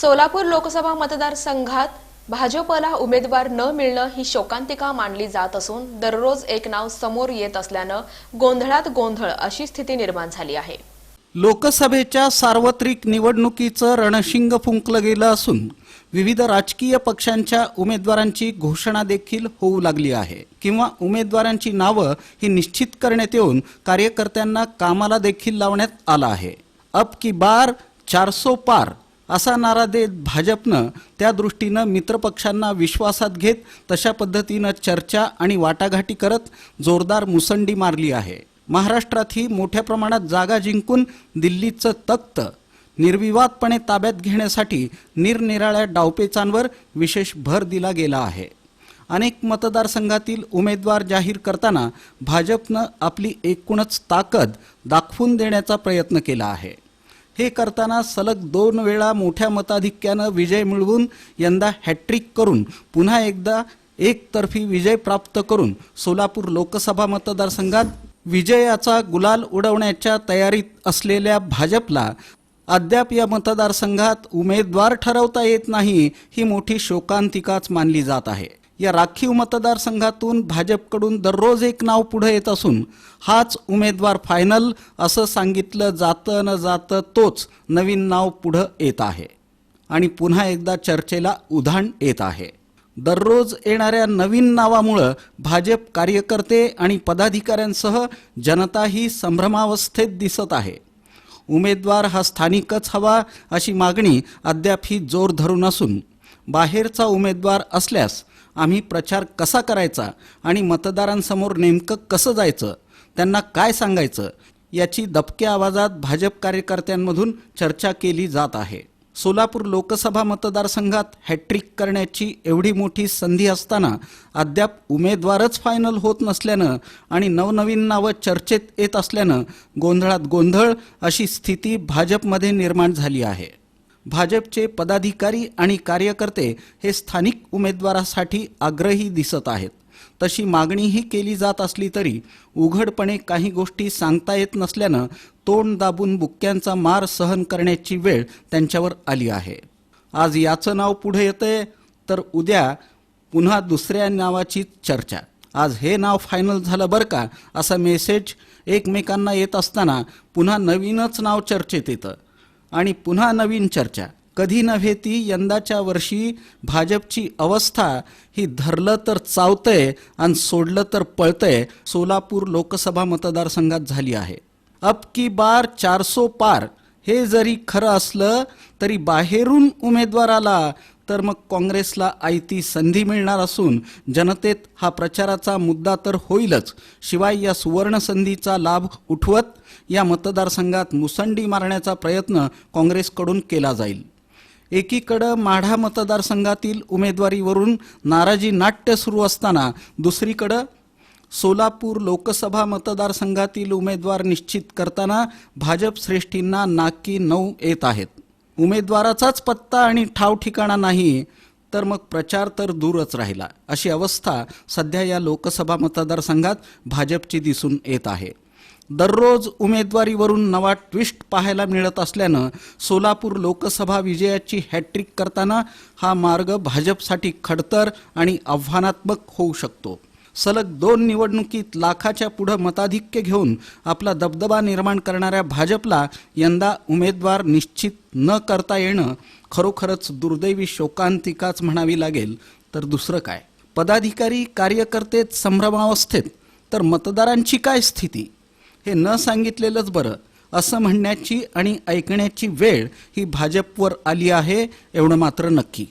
सोलापूर लोकसभा मतदारसंघात भाजपला उमेदवार न मिळणं ही शोकांतिका मानली जात असून दररोज एक नाव समोर येत असल्यानं गोंधळात गोंधळ अशी स्थिती निर्माण झाली आहे. लोकसभेच्या सार्वत्रिक निवडणुकीचं रणशिंग फुंकलं गेलं असून विविध राजकीय पक्षांच्या उमेदवारांची घोषणा देखील होऊ लागली आहे. किंवा उमेदवारांची नावं ही निश्चित करण्यात येऊन कार्यकर्त्यांना कामाला देखील लावण्यात आलं आहे. अब की बार चारसो पार असा नारा देत भाजपनं त्या दृष्टीनं मित्रपक्षांना विश्वासात घेत तशा पद्धतीनं चर्चा आणि वाटाघाटी करत जोरदार मुसंडी मारली आहे. महाराष्ट्रातही मोठ्या प्रमाणात जागा जिंकून दिल्लीचं तख्त निर्विवादपणे ताब्यात घेण्यासाठी निरनिराळ्या डावपेचांवर विशेष भर दिला गेला आहे. अनेक मतदारसंघातील उमेदवार जाहीर करताना भाजपनं आपली एकूणच ताकद दाखवून देण्याचा प्रयत्न केला आहे. हे करताना सलग दोन वेळा मोठ्या मताधिक्यानं विजय मिळवून यंदा हॅट्रिक करून पुन्हा एकदा एकतर्फी विजय प्राप्त करून सोलापूर लोकसभा मतदारसंघात विजयाचा गुलाल उडवण्याच्या तयारीत असलेल्या भाजपला अद्याप या मतदारसंघात उमेदवार ठरवता येत नाही ही मोठी शोकांतिकाच मानली जात आहे. या राखीव मतदारसंघातून भाजपकडून दररोज एक नाव पुढे येत असून हाच उमेदवार फायनल असं सांगितलं जातं न जातं तोच नवीन नाव पुढं येत आहे. आणि पुन्हा एकदा चर्चेला उधाण येत आहे. दररोज येणाऱ्या नवीन नावामुळं भाजप कार्यकर्ते आणि पदाधिकाऱ्यांसह जनताही संभ्रमावस्थेत दिसत आहे. उमेदवार हा स्थानिकच हवा अशी मागणी अद्याप ही जोर धरून असून बाहेरचा उमेदवार असल्यास आम्ही प्रचार कसा करायचा आणि मतदारांसमोर नेमकं कसं जायचं त्यांना काय सांगायचं याची दबक्या आवाजात भाजप कार्यकर्त्यांमधून चर्चा केली जात आहे. सोलापूर लोकसभा मतदारसंघात हॅट्रिक करण्याची एवढी मोठी संधी असताना अद्याप उमेदवारच फायनल होत नसल्यानं आणि नवनवीन नावं चर्चेत येत असल्यानं गोंधळात गोंधळ अशी स्थिती भाजपमध्ये निर्माण झाली आहे. भाजपचे पदाधिकारी आणि कार्यकर्ते हे स्थानिक उमेदवारासाठी आग्रही दिसत आहेत. तशी मागणीही केली जात असली तरी उघडपणे काही गोष्टी सांगता येत नसल्यानं तोंड दाबून बुक्क्यांचा मार सहन करण्याची वेळ त्यांच्यावर आली आहे. आज याचं नाव पुढे येतंय तर उद्या पुन्हा दुसऱ्या नावाची चर्चा. आज हे नाव फायनल झालं बरं का असा मेसेज एकमेकांना येत असताना पुन्हा नवीनच नाव चर्चेत येतं. आणि पुन्हा नवीन चर्चा. कधी नव्हे ती यंदाच्या वर्षी भाजपची अवस्था. ही धरलं तर चावतंय आणि सोडलं तर पळतंय सोलापूर लोकसभा मतदारसंघात झाली आहे. अब की बार चारसो पार. हे जरी खरं असलं तरी बाहेरून उमेदवाराला तर मग काँग्रेसला आयती संधी मिळणार असून जनतेत हा प्रचाराचा मुद्दा तर होईलच. शिवाय या सुवर्णसंधीचा लाभ उठवत या मतदारसंघात मुसंडी मारण्याचा प्रयत्न काँग्रेसकडून केला जाईल. एकीकडं माढा मतदारसंघातील उमेदवारीवरून नाराजी नाट्य सुरू असताना दुसरीकडं सोलापूर लोकसभा मतदारसंघातील उमेदवार निश्चित करताना भाजप श्रेष्ठींना नाकी नऊ येत आहेत. उमेदवाराचाच पत्ता आणि ठाव ठिकाणा नाही तर मग प्रचार तर दूरच राहिला. अशी अवस्था सध्या या लोकसभा मतदारसंघात भाजपची दिसून येत आहे. दररोज उमेदवारीवरून नवा ट्विस्ट पाहायला मिळत असल्यानं सोलापूर लोकसभा विजयाची हॅट्रिक करताना हा मार्ग भाजपसाठी खडतर आणि आव्हानात्मक होऊ शकतो. सलग दोन निवडणुकीत लाखाच्या पुढं मताधिक्य घेऊन आपला दबदबा निर्माण करणाऱ्या भाजपला यंदा उमेदवार निश्चित न करता येणं खरोखरच दुर्दैवी शोकांतिकाच म्हणावी लागेल. तर दुसरं काय? पदाधिकारी कार्यकर्तेत संभ्रमावस्थेत तर मतदारांची काय स्थिती? हे न सांगितलेलंच बरं. असं म्हणण्याची आणि ऐकण्याची वेळ ही भाजपवर आली आहे एवढं मात्र नक्की.